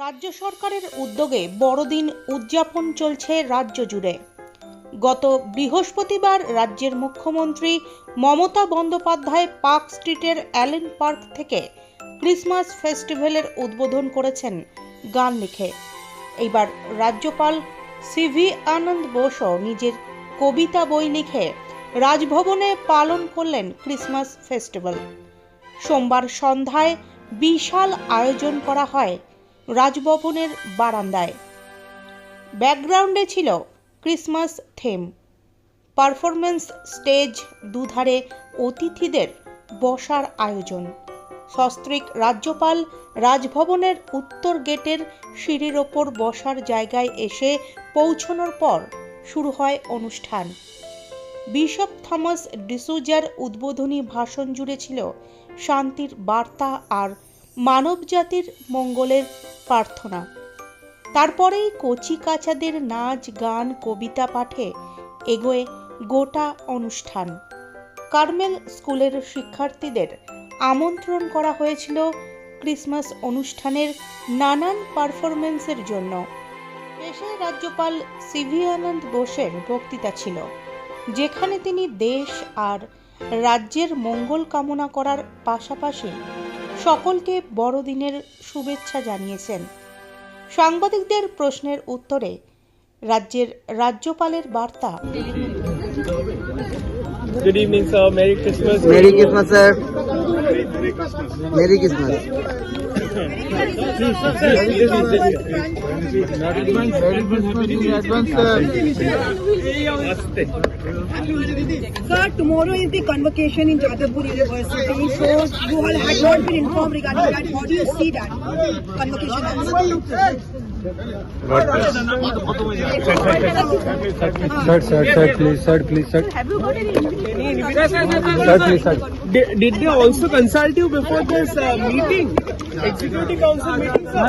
রাজ্য সরকারের উদ্যোগে বড়দিন উদযাপন চলছে রাজ্য জুড়ে। গত বৃহস্পতিবার রাজ্যের মুখ্যমন্ত্রী মমতা বন্দ্যোপাধ্যায় পার্ক স্ট্রিটের অ্যালেন পার্ক থেকে ক্রিসমাস ফেস্টিভ্যালের উদ্বোধন করেছেন গান লিখে। এইবার রাজ্যপাল সিভি আনন্দ বোসও নিজের কবিতা বই লিখে রাজভবনে পালন করলেন ক্রিসমাস ফেস্টিভ্যাল। সোমবার সন্ধ্যায় বিশাল আয়োজন করা হয় রাজভবনের বারান্দায়। ব্যাকগ্রাউন্ডে ছিল ক্রিসমাস থেম। পারফরমেন্স স্টেজ দুধারে অতিথিদের বসার আয়োজন। সস্ত্রিক রাজ্যপাল রাজভবনের উত্তর গেটের সিঁড়ির ওপর বসার জায়গায় এসে পৌঁছানোর পর শুরু হয় অনুষ্ঠান। বিশপ থমাস ডিসুজার উদ্বোধনী ভাষণ জুড়ে ছিল শান্তির বার্তা আর মানবজাতির মঙ্গলের প্রার্থনা। তারপরেই কচি কাচাদের নাচ, গান, কবিতা পাঠে এগোয় গোটা অনুষ্ঠান। কার্মেল স্কুলের শিক্ষার্থীদের আমন্ত্রণ করা হয়েছিল ক্রিসমাস অনুষ্ঠানের নানান পারফরমেন্সের জন্য। পেশায় রাজ্যপাল সিভি আনন্দ বোসের বক্তৃতা ছিল, যেখানে তিনি দেশ আর রাজ্যের মঙ্গল কামনা করার পাশাপাশি সকলকে বড়দিনের শুভেচ্ছা জানিয়েছেন সাংবাদিকদের প্রশ্নের উত্তরে রাজ্যের রাজ্যপালের বার্তা Good evening, sir. Merry Christmas. Merry Christmas, sir. Merry Christmas. Sir, tomorrow is the convocation in Jadavpur University. So you all had not been informed regarding that. How do you see that convocation? Sir, sir, sir, please, sir, please, sir. Sir, please, sir. Did, did they also consult you before this uh, meeting? Executive Council meeting, sir?